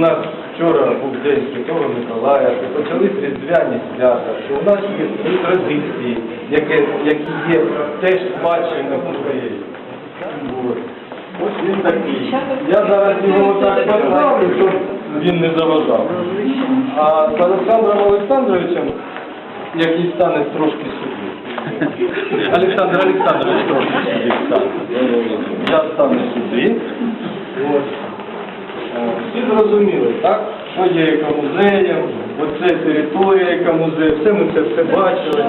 День Святого Миколая, що почались різдвяні свята, що у нас є традиції, які, які є теж спадщина України. От. Ось він такий. Я зараз його так поставлю, щоб він не заважав. А з Олександром Олександровичем, який стане трошки сюди. Олександр Олександрович трошки сюди стане. Я стану сюди. От. Всі зрозуміли, так? Що є екомузеєм, оце територія екомузею, все ми це все бачили.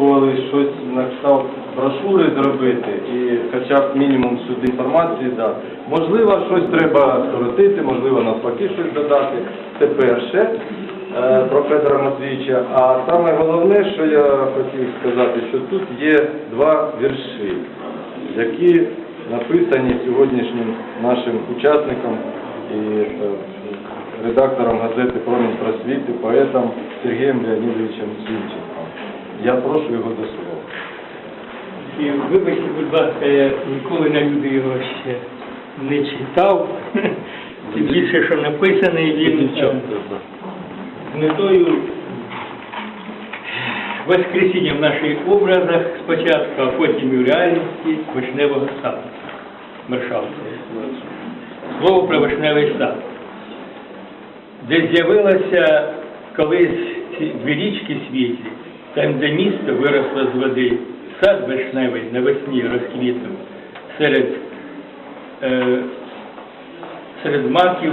От. Але став брошури зробити і хоча б мінімум сюди інформації дати. Можливо, щось треба скоротити, можливо, навпаки щось додати. Це перше е, про Федора Матвійовича. А саме головне, що я хотів сказати, що тут є два вірші, які написані сьогоднішнім нашим учасникам і е, редактором газети «Промінь просвіти», поетом Сергієм Леонідовичем Зінченком. Я прошу його до слова. І вибачте, будь ласка, я ніколи на люди його ще не читав. Тим більше, що написаний він е, з метою воскресіння в наших образах спочатку, а потім і в реальності вишневого саду. Маршалського. Слово про вишневий сад. Де з'явилося колись дві річки світлі, там, де місто виросло з води, сад вишневий навесні розквітнув серед, е, серед маків,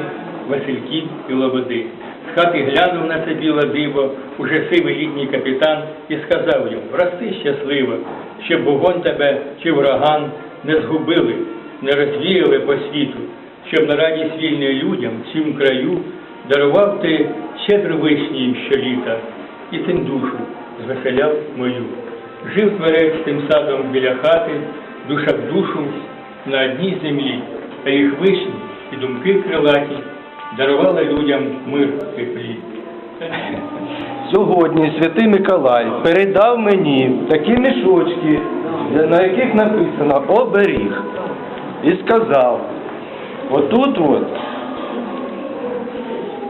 васильків і лободи. З хати глянув на це біле диво, уже сивий літній капітан, і сказав йому, рости щасливо, щоб вогонь тебе чи враган не згубили, не розвіяли по світу, щоб на радість вільної людям в цім краю дарував ти щедро вишні їм щоліта, і тим душу звеселяв мою. Жив творець тим садом біля хати, душа в душу на одній землі, та їх вишні і думки крилаті дарували людям мир теплі. Сьогодні святий Миколай передав мені такі мішочки, на яких написано оберіг. І сказав, отут от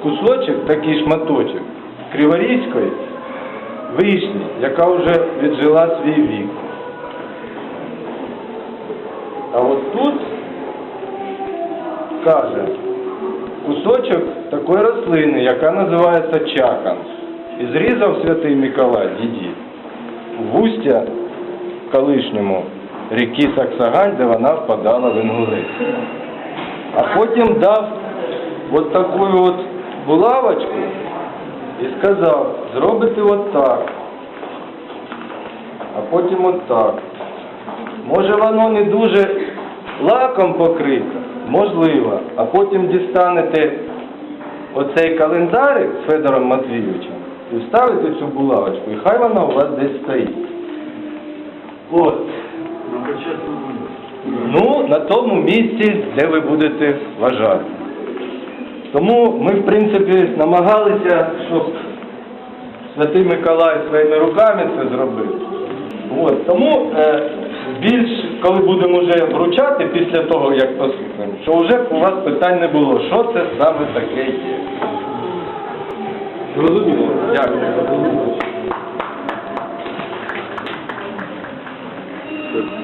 кусочок, такий шматочок криворізької вишні, яка вже віджила свій вік. А от тут каже, кусочок такої рослини, яка називається чакан. І зрізав святий Миколай, діді, в устя колишньому ріки Саксагань, де вона впадала в Інгулець. А потім дав от таку от булавочку і сказав, зробити от так, а потім от так. Може воно не дуже лаком покрите, можливо, а потім дістанете оцей календарик з Федором Матвійовичем і вставите цю булавочку, і хай вона у вас десь стоїть. От. Ну, на тому місці, де ви будете вважати. Тому ми, в принципі, намагалися, щоб Святий Миколай своїми руками це зробив. От, тому е, більш, коли будемо вже вручати після того, як послухаємо, що вже у вас питань не було, що це саме таке є. Зрозуміло? Дякую. Вже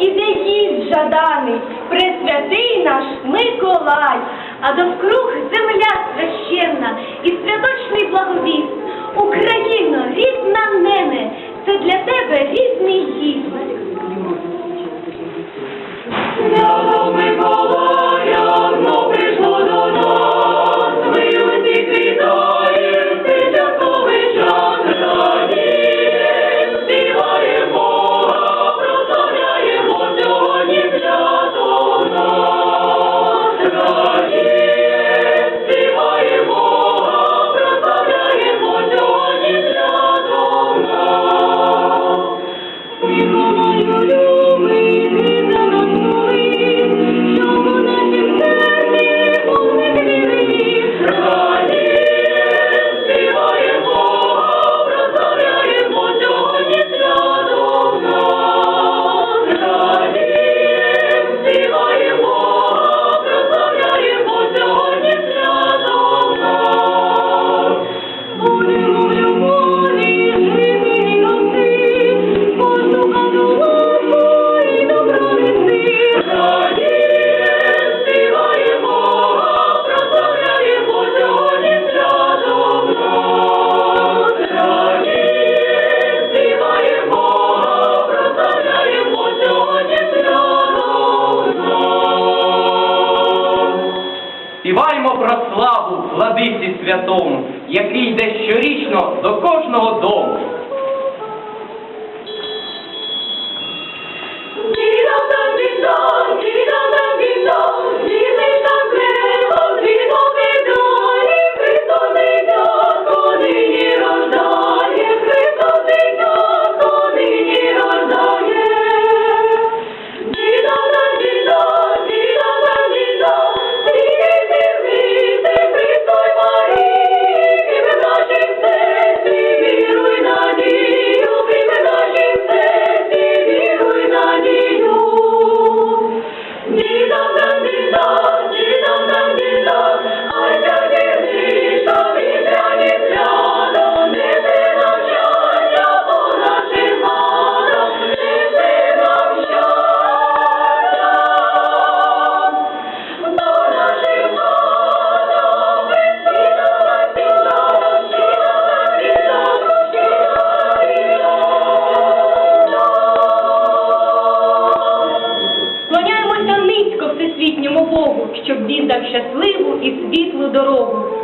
іде, їсть жаданий, пресвятий наш Миколай, а довкруг земля священна і святочний благовіст. Україно, рідна нене, це для тебе рідний гість. Співаємо про славу владиці святому, який йде щорічно до кожного дому. little